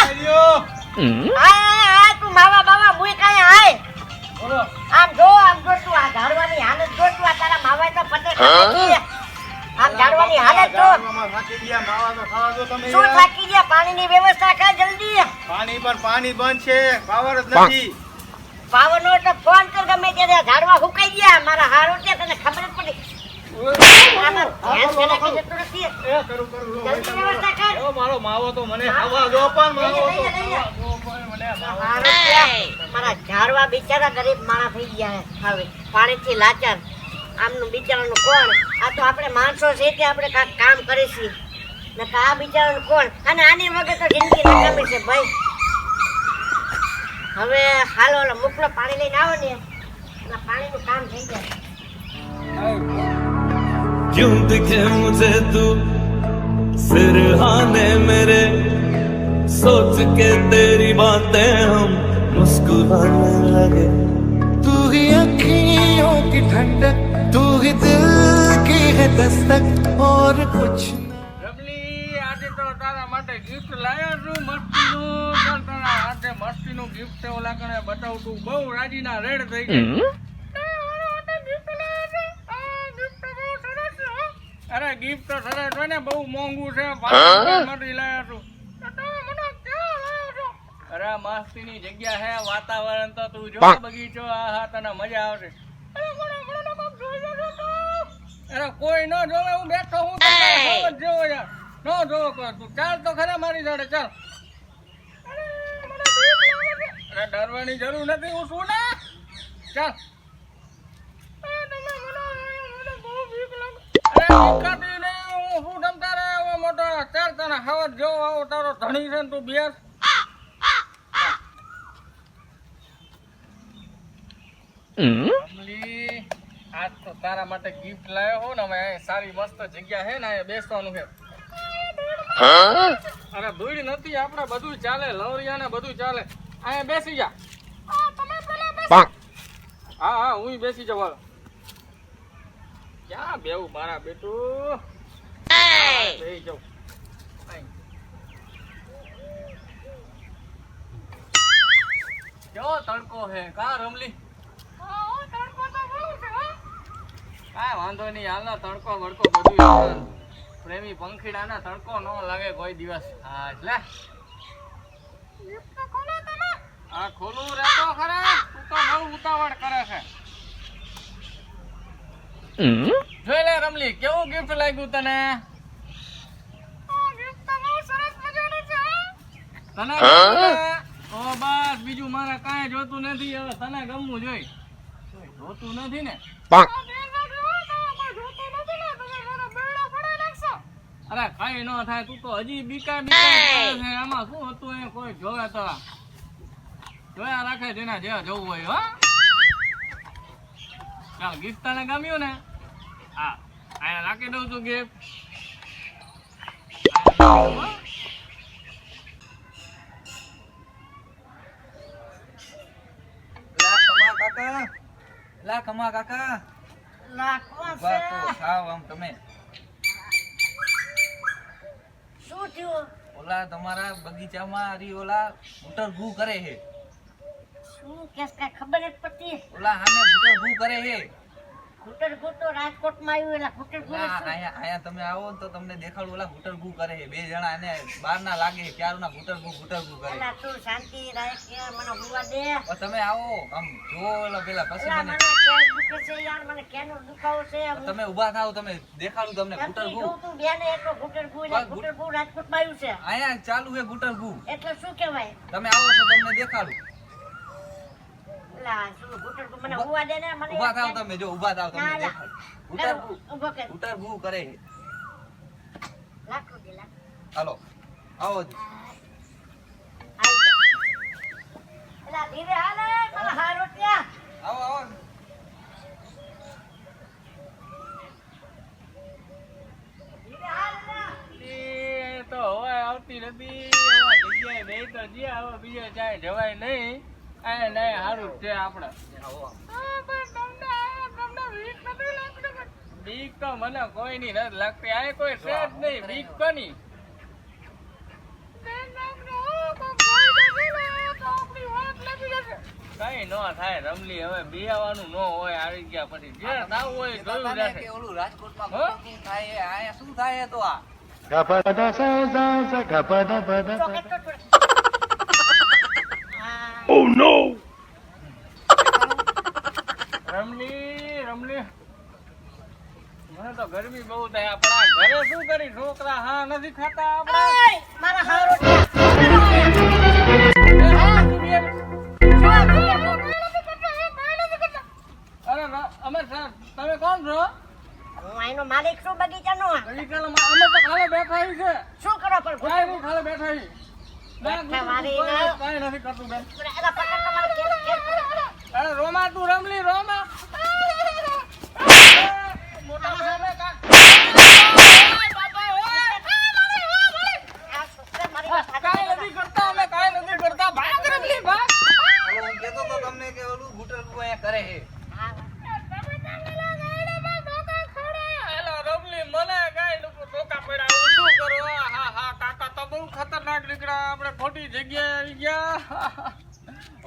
આમ જો આય આમ જો આમ જો તું આ ઘરવાની હાલત જો તું આ તારા માવા તો પતે આમ ઝાડવાની હાલત જો શું થાકી ગયા? પાણીની વ્યવસ્થા કર જલ્દી. પાણી પર પાણી બંધ છે પાવર જ નથી. પાવરનો એટલે ફોન કર ગમે ત્યારે ઝાડવા સુકાઈ ગયા. મારા હારો છે તને ખબર પડી. ને કે મારો માવો તો મને દો પણ માવો તો. મારા ઝાડવા બિચારા ગરીબ માણસ થઈ ગયા હવે પાણીથી લાચાર. આમનું બિચારાનું કોણ? આ તો આપણે માણસો છે કે આપણે કાંઈક કામ કરીશું ને આ બિચારાનું કોણ અને આની વગર તો જિંદગી નકામી છે ભાઈ હવે હાલો ઓલો મોકલો પાણી લઈને આવો ને એટલે પાણીનું કામ થઈ જાય क्यों दिखे मुझे तू सिरहाने मेरे सोच के तेरी बातें हम मुस्कुराने लगे तू ही अखियों की ठंडक तू ही दिल की है दस्तक और कुछ રમલી, આજે તો તારા માટે gift લાવ્યો છું મસ્તીનું. ચાલ તારા હાથે મસ્તીનું gift છે ઓલા કણે બતાવું તું. બહુ રાજીના રેડ થઈ ગઈ. અરે gift તો સરસ હોય ને બહુ મોંઘું છે પાંચ રૂપિયામાંથી લાવ્યો છું અરે મસ્તીની જગ્યા છે વાતાવરણ તો તું જો બગીચો આ હા તને મજા આવશે અરે કોઈ ન જોવે હું બેઠો હું જેવો યાર ન જોવો કોઈ તું. ચાલ તો ખરા મારી જોડે ચાલ. અરે ડરવાની જરૂર નથી હું શું ના? ચાલ. તારો ધણી છે ને તું બેસ. અમલી, આજ તો તારા માટે ગિફ્ટ લાવ્યો હો ને અમે સારી મસ્ત જગ્યા છે ને અહીંયા બેસવાનું છે અરે દૂર નથી આપણે બધું ચાલે લવરિયા ને બધું ચાલે. અહીંયા બેસી જા. હા હા હું બેસી જાવ. ક્યાં બેવું મારા બેટું? બેસી જાઉં. કેવો તડકો હે? કા રમલી? કાંઈ વાંધો નહીં હાલનો તડકો વડકો બધું. પ્રેમી પંખીડાને તડકો ન લાગે કોઈ દિવસ. હા એટલે? આ ખોલું રહેતો ખરા. તું તો બહુ ઉતાવળ કરે છે. જોઈ લે રમલી કેવું ગિફ્ટ લાગ્યું તને? તને બસ બીજું મારે કાંઈ જોતું નથી. હવે તને ગમવું જોઈ. જોતું નથી ને? અરે કઈ ન થાય તું તો હજી બીકા બીકા કરે છે આમાં શું હતું એ કોઈ જોવે તો જોયા રાખે જેના જેવા જવું હોય હો ચાલ ગિફ્ટ તને ગમ્યું ને હા અહીંયા રાખી દઉં છું ગિફ્ટ લા ખમા કાકા લા ખમા કાકા લાખમાં બા તો છે સાવ આમ તમે શું થયું ઓલા તમારા બગીચામાં હરી ઓલા બુટર ભૂ કરે છે. શું કેસ કાંઈ ખબર જ પડતી ઓલા હામે બુટર ભૂ કરે છે. ઘૂંટણ ઘૂંટો રાજકોટમાં આવ્યું એટલે ઘૂંટણ ઓલા ઘૂંટણ શું? આયા આયા તમે આવો તો તમને દેખાડું ઓલા બુટર કરે છે. બે જણા એને બાર ના લાગે ક્યારના બુટર ઘૂ કરે એલા તું શાંતિ રાખ મને હુવા દે. તમે આવો આમ જુઓ ઓલા પેલા પછી મને મને દુખે છે યાર? મને કેનો દુખાવો છે? તમે ઊભા થાવ તમે દેખાડું તમને એમથી તું બેને એટલો એટલે રાજકોટમાં આવ્યું છે. આયા ચાલુ છે બુટર ઘૂ એટલે શું કહેવાય? તમે આવો તો તમને દેખાડું. હુવા થાવ તમે જો થાવ તમને કર. હાલો આવો જ. આવી આવો. તો આવતી નથી એવા તો જે આવો બીજે જાય જવાય નહીં. આ નહીં સારું છે આપણે. બીક તો મને કોઈની નથી લાગતી. આ કોઈ છે જ નહીં બીક કોની? કઈ નો થાય રમલી હવે બિયાવાનું નો હોય આવી ગયા પછી. જે થવું હોય જોયું ને કે ઓલું રાજકોટમાં થાય આયા શું થાય તો આ? sa sa gapada થોડો- હા. રમલી રમલી. મને તો ગરમી બહુ થાય. આપણા ઘરે શું કરી? છોકરા હા નથી ખાતા આપણા? મારા હારો ત્યાં. અરે ર- અમે સર તમે કોણ છો? હું અહીંનો માલિક છું બગીચાનો. બગીચામાં અમે તો ખાલે બેઠા છે. શું કરો પણ હું ખાલે બેઠા રોમા તું રમલી રોમા. ખતરનાક નીકળ્યા આપણે ખોટી જગ્યાએ આવી ગયા.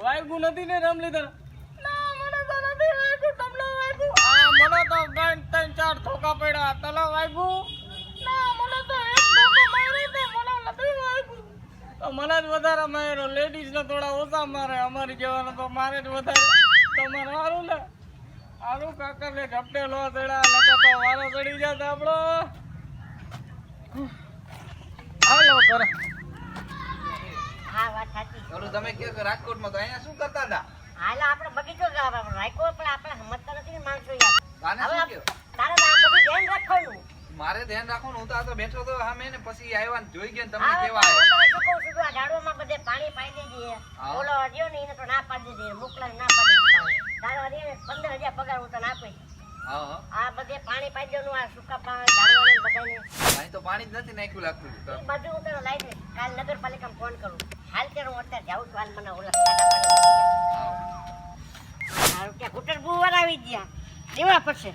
વાગ્યું નથી ને રમ લીધા મને તો ત્રણ ત્રણ ચાર ધોકા પડ્યા. તને વાગ્યું? મને જ વધારે માર્યો. લેડીઝ ને થોડા ઓછા મારે. અમારી જેવાને તો મારે જ વધારે. તમારે સારું ને? સારું કાકા ને ઝપટે લો ચડ્યા. નકર તો વારો ચડી આપણો. હાલો કરે રાજકોટમાં તો અહીંયા શું કરતા હતા હાલ આપણે બગીચો રાખ્યો પણ આપણે સમજતા નથી ને માણસો યાર હવે શું આપ- કહ્યું? તારે આ બધું ધ્યાન રાખવાનું મારે ધ્યાન રાખવાનું હું તો આ તો બેઠો તો સામે ને પછી આવ્યા ને જોઈ ગયા તમને કેવા હું શું કહું છું, આ ઝાડવામાં બધે પાણી પાઈ દેજે. ઓલો હર્યો ને એને તો ના પાડી દેજે, મોકલાને ના પાડી દેજે તારો હર્યો ને પંદર હજાર પગાર હું તને આપીશ. હા આ બધે પાણી પાઈ દેવાનું, આ સૂકા પાણી ઝાડવાને બધાને. અહીં તો પાણી જ નથી નાખ્યું લાગતું તને લાવી દઈશ. કાલ નગરપાલિકામાં ફોન કરું. હાલ ત્યારે હું અત્યારે જાઉં છું, હાલ મને ઓલા પાણી. હારું ત્યાં ઘૂંટણ બહુ વાર આવી ગયા. લેવા પડશે